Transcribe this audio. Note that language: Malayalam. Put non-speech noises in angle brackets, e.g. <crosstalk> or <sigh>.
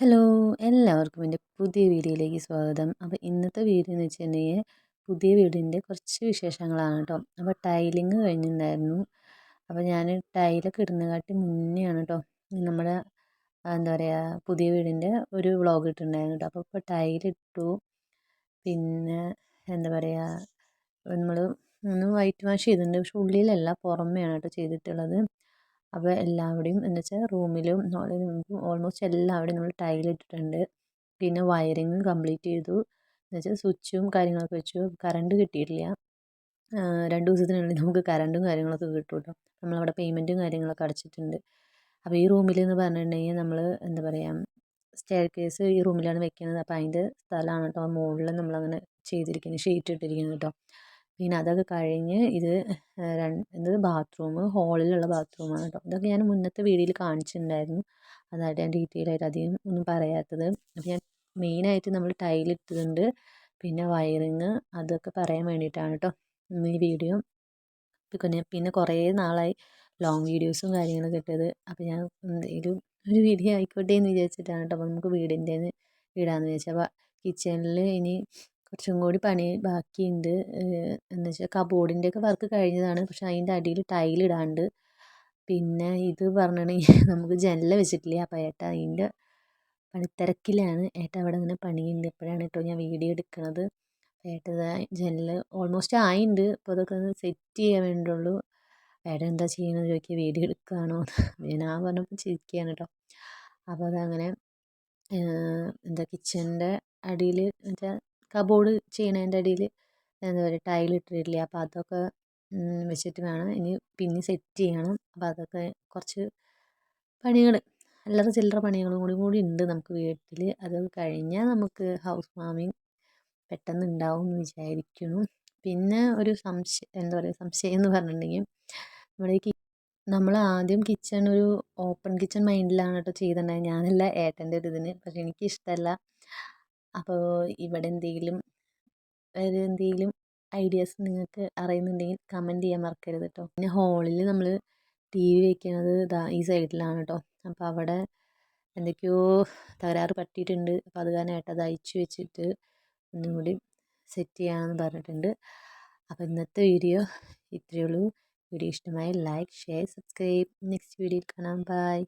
ഹലോ എല്ലാവർക്കും എന്റെ പുതിയ വീഡിയോയിലേക്ക് സ്വാഗതം. അപ്പോൾ ഇന്നത്തെ വീഡിയോ എന്ന് വെച്ചിട്ടുണ്ടെങ്കിൽ പുതിയ വീടിന്റെ കുറച്ച് വിശേഷങ്ങളാണ് കേട്ടോ. അപ്പോൾ ടൈലിങ് കഴിഞ്ഞിട്ടുണ്ടായിരുന്നു. അപ്പോൾ ഞാൻ ടൈലൊക്കെ ഇടുന്നതിനെക്കാട്ടി മുന്നെയാണ് കേട്ടോ നമ്മുടെ എന്താ പറയുക പുതിയ വീടിന്റെ ഒരു വ്ളോഗ് ഇട്ടിട്ടുണ്ടായിരുന്നു കേട്ടോ. അപ്പോൾ ഇപ്പോൾ ടൈലിട്ടു. പിന്നെ എന്താ പറയുക നമ്മൾ ഒന്ന് വൈറ്റ് വാഷ് ചെയ്തിട്ടുണ്ട്. പക്ഷെ ഉള്ളിലല്ല പുറമെയാണ് കേട്ടോ ചെയ്തിട്ടുള്ളത്. അപ്പോൾ എല്ലാവിടെയും എന്ന് വെച്ചാൽ റൂമിലും ഓൾമോസ്റ്റ് എല്ലാവിടെയും നമ്മൾ ടൈൽ ഇട്ടിട്ടുണ്ട്. പിന്നെ വയറിങ് കംപ്ലീറ്റ് ചെയ്തു. എന്ന് വെച്ചാൽ സ്വിച്ചും കാര്യങ്ങളൊക്കെ വെച്ചു. കറണ്ട് കിട്ടിയിട്ടില്ല. രണ്ട് ദിവസത്തിനുള്ളിൽ നമുക്ക് കറണ്ടും കാര്യങ്ങളൊക്കെ കിട്ടും കേട്ടോ നമ്മളവിടെ പേയ്മെന്റും കാര്യങ്ങളൊക്കെ അടച്ചിട്ടുണ്ട്. അപ്പോൾ ഈ റൂമിൽ എന്ന് പറഞ്ഞിട്ടുണ്ടെങ്കിൽ നമ്മൾ എന്താ പറയുക സ്റ്റെയർ കേസ് ഈ റൂമിലാണ് വെക്കുന്നത്. അപ്പോൾ അതിന്റെ സ്ഥലമാണ് കേട്ടോ. മുകളിൽ നമ്മളങ്ങനെ ചെയ്തിരിക്കുന്നത്. ഷീറ്റ് ഇട്ടിരിക്കുന്നത് കേട്ടോ. പിന്നെ അതൊക്കെ കഴിഞ്ഞ് ഇത് ഇത് ബാത്റൂം ഹോളിലുള്ള ബാത്റൂമാണ് കേട്ടോ. ഇതൊക്കെ ഞാൻ മുന്നത്തെ വീഡിയോയിൽ കാണിച്ചിട്ടുണ്ടായിരുന്നു. അതായിട്ട് ഞാൻ ഡീറ്റെയിൽ ആയിട്ട് അധികം ഒന്നും പറയാത്തത്. അപ്പോൾ ഞാൻ മെയിനായിട്ട് നമ്മൾ ടൈൽ ഇട്ടിട്ടുണ്ട്. പിന്നെ വയറിങ് അതൊക്കെ പറയാൻ വേണ്ടിയിട്ടാണ് കേട്ടോ ഈ വീഡിയോ പിന്നെ പിന്നെ കുറേ നാളായി ലോങ് വീഡിയോസും കാര്യങ്ങളൊക്കെ ഇട്ടത്. അപ്പോൾ ഞാൻ എന്തെങ്കിലും ഒരു വീഡിയോ ആയിക്കോട്ടെ എന്ന് വിചാരിച്ചിട്ടാണ് കേട്ടോ. അപ്പോൾ നമുക്ക് വീടിന്റെ ഇടാമെന്ന് വിചാരിച്ചത്. അപ്പോൾ കിച്ചണിൽ ഇനി കുറച്ചും കൂടി പണി ബാക്കിയുണ്ട്. എന്ന് വെച്ചാൽ കബോർഡിന്റെ ഒക്കെ വർക്ക് കഴിഞ്ഞതാണ്. പക്ഷേ അതിന്റെ അടിയിൽ ടൈൽ ഇടാണ്ട്. പിന്നെ ഇത് പറഞ്ഞിട്ടുണ്ടെങ്കിൽ <laughs> നമുക്ക് ജനൽ വെച്ചിട്ടില്ല? അപ്പോൾ ഏട്ടാ അതിന്റെ പണിത്തിരക്കിലാണ്. ഏട്ട അവിടെ ഇങ്ങനെ പണിയുണ്ട്. എപ്പോഴാണ് കേട്ടോ ഞാൻ വീഡിയോ എടുക്കുന്നത് ഏട്ട ജനൽ ഓൾമോസ്റ്റ് ആയിട്ടുണ്ട് അപ്പോൾ അതൊക്കെ ഒന്ന് സെറ്റ് ചെയ്യാൻ വേണ്ടിയുള്ളൂ. ഏട്ടൻ എന്താ ചെയ്യുന്നത് ചോദിക്കുക വീഡിയോ എടുക്കുകയാണോ ഞാൻ ആ പറഞ്ഞപ്പോൾ ചിരിക്കുകയാണ് കേട്ടോ. അപ്പോൾ അതങ്ങനെ എന്താ കിച്ചണിന്റെ അടിയിൽ വെച്ചാൽ കബോർഡ് ചെയ്യണതിന്റെ ഇടയിൽ എന്താ പറയുക ടൈൽ ഇട്ടിട്ടില്ല അപ്പോൾ അതൊക്കെ വെച്ചിട്ട് വേണം. ഇനി പിന്നെ സെറ്റ് ചെയ്യണം. അപ്പോൾ അതൊക്കെ കുറച്ച് പണികൾ അല്ലാതെ ചില്ലറ പണികളും കൂടി കൂടി ഉണ്ട് നമുക്ക് വീട്ടിൽ അത് കഴിഞ്ഞാൽ നമുക്ക് ഹൗസ് വാമിങ് പെട്ടെന്ന് ഉണ്ടാവും എന്ന് വിചാരിക്കുന്നു. പിന്നെ ഒരു സംശയം എന്താ പറയുക സംശയം എന്ന് പറഞ്ഞിട്ടുണ്ടെങ്കിൽ നമ്മുടെ ഈ നമ്മൾ ആദ്യം കിച്ചൺ ഒരു ഓപ്പൺ കിച്ചൺ മൈൻഡിലാണ് കേട്ടോ ചെയ്തിട്ടുണ്ടായത് ഞാനല്ല ഏട്ടന്റെ ഒരു ഇതിന്. പക്ഷെ എനിക്ക് ഇഷ്ടമല്ല അപ്പോൾ ഇവിടെ എന്തെങ്കിലും വേറെ എന്തെങ്കിലും ഐഡിയാസ് നിങ്ങൾക്ക് അറിയുന്നുണ്ടെങ്കിൽ കമന്റ് ചെയ്യാൻ മറക്കരുത് കേട്ടോ പിന്നെ ഹോളിൽ നമ്മൾ ടി വി വെക്കുന്നത് ഇതാ ഈ സൈഡിലാണ് കേട്ടോ അപ്പോൾ അവിടെ എന്തൊക്കെയോ തകരാറ് പറ്റിയിട്ടുണ്ട്. അപ്പോൾ അത് കാരണം ഏട്ടാ അത് അയച്ചു വെച്ചിട്ട് ഒന്നും കൂടി സെറ്റ് ചെയ്യാമെന്ന് പറഞ്ഞിട്ടുണ്ട്. അപ്പോൾ ഇന്നത്തെ വീഡിയോ ഇത്രയേ ഉള്ളൂ. വീഡിയോ ഇഷ്ടമായി ലൈക്ക് ഷെയർ സബ്സ്ക്രൈബ് നെക്സ്റ്റ് വീഡിയോയിൽ കാണാം. ബൈ